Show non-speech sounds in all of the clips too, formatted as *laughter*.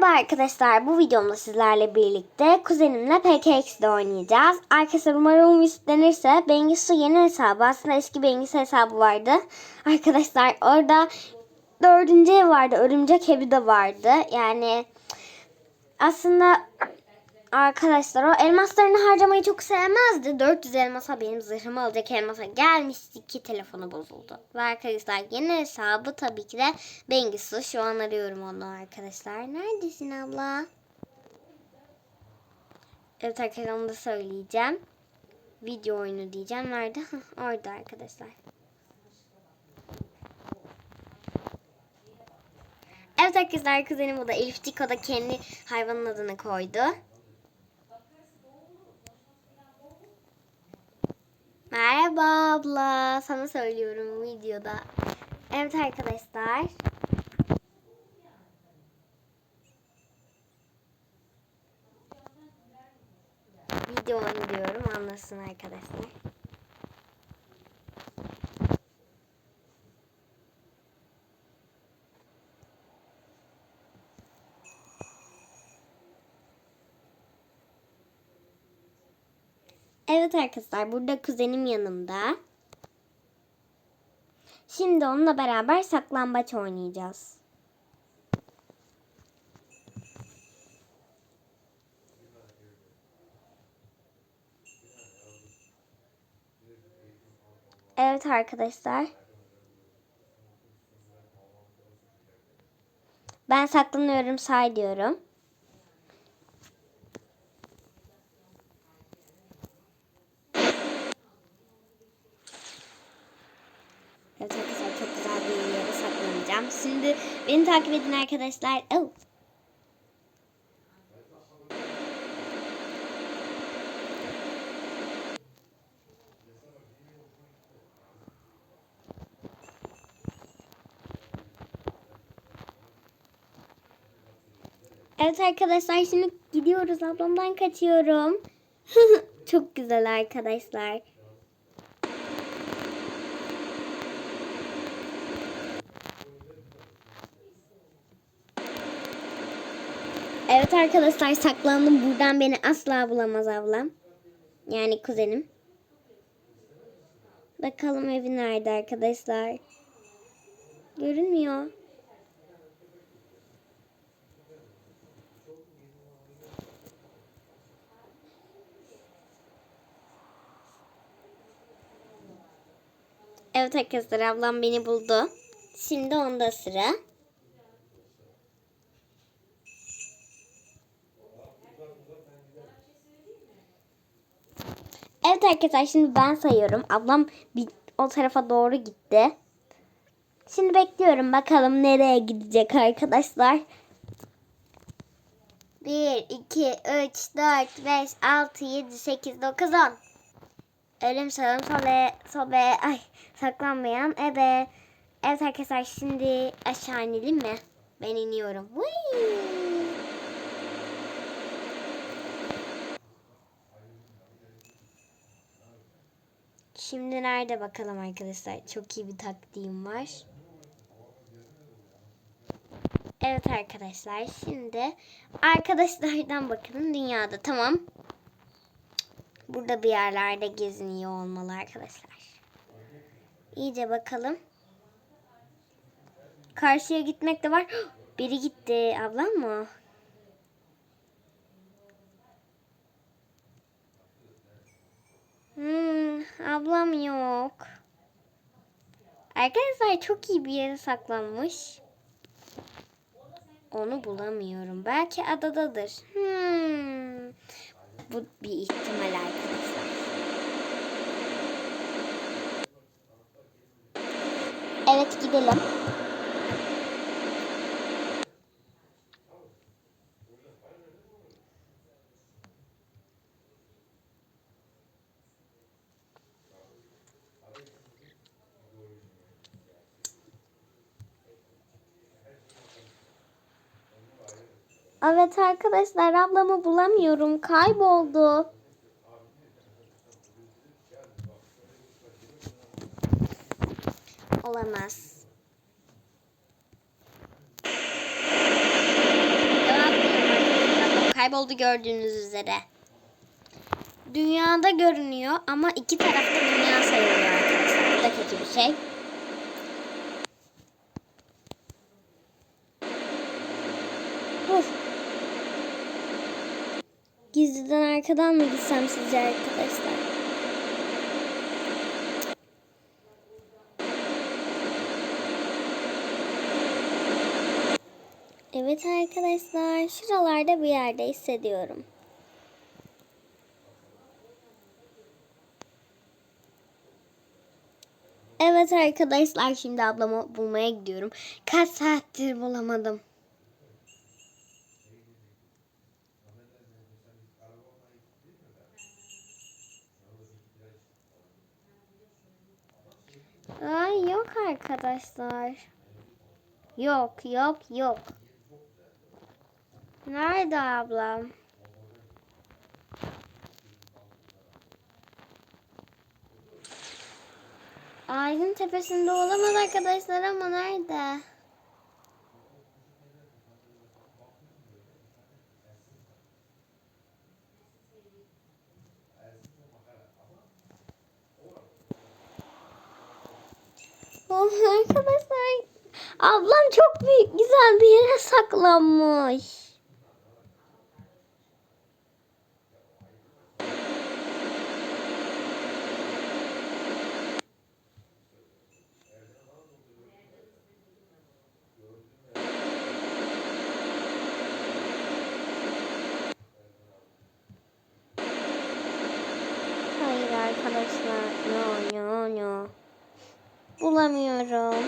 Merhaba arkadaşlar. Bu videomda sizlerle birlikte kuzenimle PKX'de oynayacağız. Arkadaşlar umarım istenirse Bengisu yeni hesabı. Aslında eski Bengisu hesabı vardı. *laughs* Arkadaşlar orada dördüncü ev vardı. Örümcek evi de vardı. Yani aslında arkadaşlar o elmaslarını harcamayı çok sevmezdi. 400 elmasa benim zırhımı alacak elmasa gelmişti ki telefonu bozuldu. Ve arkadaşlar yeni hesabı tabii ki de Bengisu. Şu an arıyorum onu arkadaşlar. Neredesin abla? Evet arkadaşlar onu da söyleyeceğim. Video oyunu diyeceğim. Nerede? Orada arkadaşlar. Evet arkadaşlar kuzenim o da Elifcik o da kendi hayvanın adını koydu. Merhaba abla. Sana söylüyorum videoda. Evet arkadaşlar. Video onu diyorum anlasın arkadaşlar. Evet arkadaşlar burada kuzenim yanımda. Şimdi onunla beraber saklambaç oynayacağız. Evet arkadaşlar. Ben saklanıyorum say diyorum. Evet arkadaşlar çok güzel bir yere saklanacağım. Şimdi beni takip edin arkadaşlar. Oh. Evet arkadaşlar şimdi gidiyoruz. Ablamdan kaçıyorum. *laughs* çok güzel arkadaşlar. Evet arkadaşlar saklandım. Buradan beni asla bulamaz ablam. Yani kuzenim. Bakalım evi nerede arkadaşlar. Görünmüyor. Evet arkadaşlar ablam beni buldu. Şimdi onda sıra. Evet arkadaşlar şimdi ben sayıyorum. Ablam bir o tarafa doğru gitti. Şimdi bekliyorum bakalım nereye gidecek arkadaşlar. 1, 2, 3, 4, 5, 6, 7, 8, 9, 10. Ölüm sağım sobe, sobe, ay saklanmayan ebe. Evet arkadaşlar şimdi aşağı inelim mi? Ben iniyorum. Whee! Şimdi nerede bakalım arkadaşlar. Çok iyi bir taktiğim var. Evet arkadaşlar. Şimdi arkadaşlardan bakalım dünyada. Tamam. Burada bir yerlerde geziniyor olmalı arkadaşlar. İyice bakalım. Karşıya gitmek de var. *gasps* Biri gitti. Ablam mı? Hmm, ablam yok. Arkadaşlar çok iyi bir yere saklanmış. Onu bulamıyorum. Belki adadadır. Hmm. Bu bir ihtimal arkadaşlar. Evet gidelim. Evet arkadaşlar ablamı bulamıyorum. Kayboldu. Olamaz. Cevap oldu gördüğünüz üzere. Dünyada görünüyor ama iki tarafta dünya sayılıyor arkadaşlar. Bu da kötü bir şey. Dur. Gizliden arkadan mı gitsem sizce arkadaşlar? Evet arkadaşlar, şuralarda bir yerde hissediyorum. Evet arkadaşlar, şimdi ablamı bulmaya gidiyorum. Kaç saattir bulamadım. Ay yok arkadaşlar. Yok yok yok. Nerede ablam? Ağacın tepesinde olamaz arkadaşlar ama nerede? Arkadaşlar ablam çok büyük güzel bir yere saklanmış. Arkadaşlar. No no no. Bulamıyorum.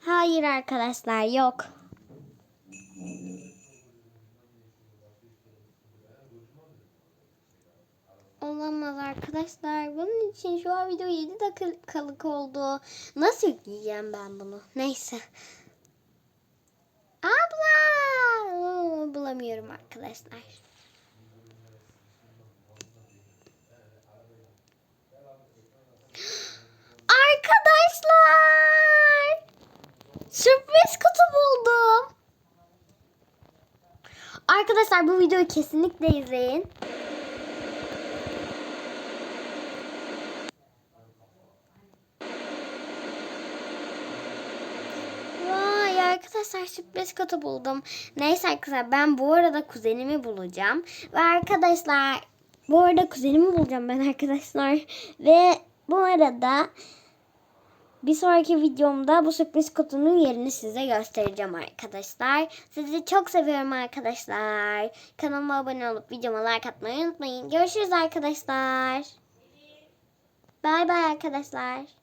Hayır arkadaşlar yok. Olamaz arkadaşlar. Bunun için şu an video 7 dakikalık oldu. Nasıl yükleyeceğim ben bunu? Neyse. Abla! Oo, bulamıyorum arkadaşlar. *gasps* Arkadaşlar! Sürpriz kutu buldum. Arkadaşlar bu videoyu kesinlikle izleyin. Arkadaşlar sürpriz kutu buldum. Neyse arkadaşlar ben bu arada kuzenimi bulacağım. Ve arkadaşlar bu arada kuzenimi bulacağım ben arkadaşlar. *laughs* Ve bu arada bir sonraki videomda bu sürpriz kutunun yerini size göstereceğim arkadaşlar. Sizi çok seviyorum arkadaşlar. Kanalıma abone olup videoma like atmayı unutmayın. Görüşürüz arkadaşlar. Bay bay arkadaşlar.